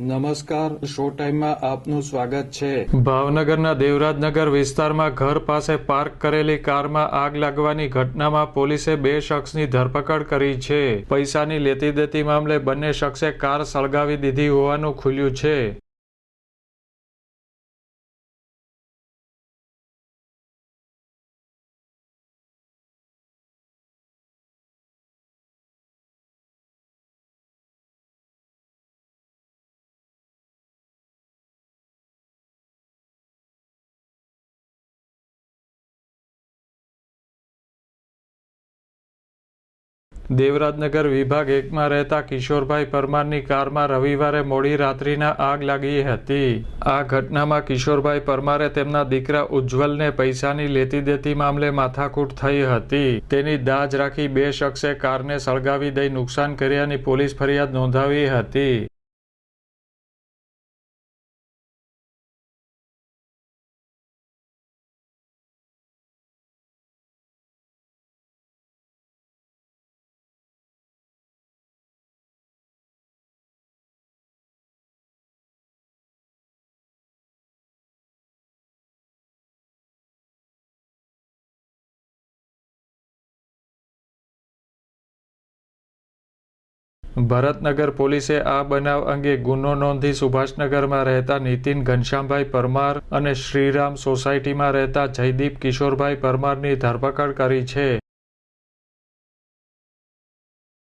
નમસ્કાર, શો ટાઈમમાં આપનું સ્વાગત છે. ભાવનગરના દેવરાજનગર વિસ્તારમાં ઘર પાસે પાર્ક કરેલી કારમાં આગ લાગવાની ઘટનામાં પોલીસે બે શખ્સની ધરપકડ કરી છે. પૈસાની લેતી દેતી મામલે બંને શખ્સે કાર સળગાવી દીધી હોવાનું ખુલ્યું છે. દેવરાજનગર વિભાગ એકમાં રહેતા કિશોરભાઈ પરમારની કારમાં રવિવારે મોડી રાત્રિના આગ લાગી હતી. આ ઘટનામાં કિશોરભાઈ પરમારે તેમના દીકરા ઉજ્જવલને પૈસાની લેતી દેતી મામલે માથાકૂટ થઈ હતી. તેની દાજ રાખી બે શખ્સે કારને સળગાવી દઈ નુકસાન કર્યાની પોલીસ ફરિયાદ નોંધાવી હતી. ભરતનગર પોલીસે આ બનાવ અંગે ગુનો નોંધી સુભાષનગરમાં રહેતા નીતિન ઘનશ્યામભાઈ પરમાર અને શ્રીરામ સોસાયટીમાં રહેતા જયદીપ કિશોરભાઈ પરમારની ધરપકડ કરી છે.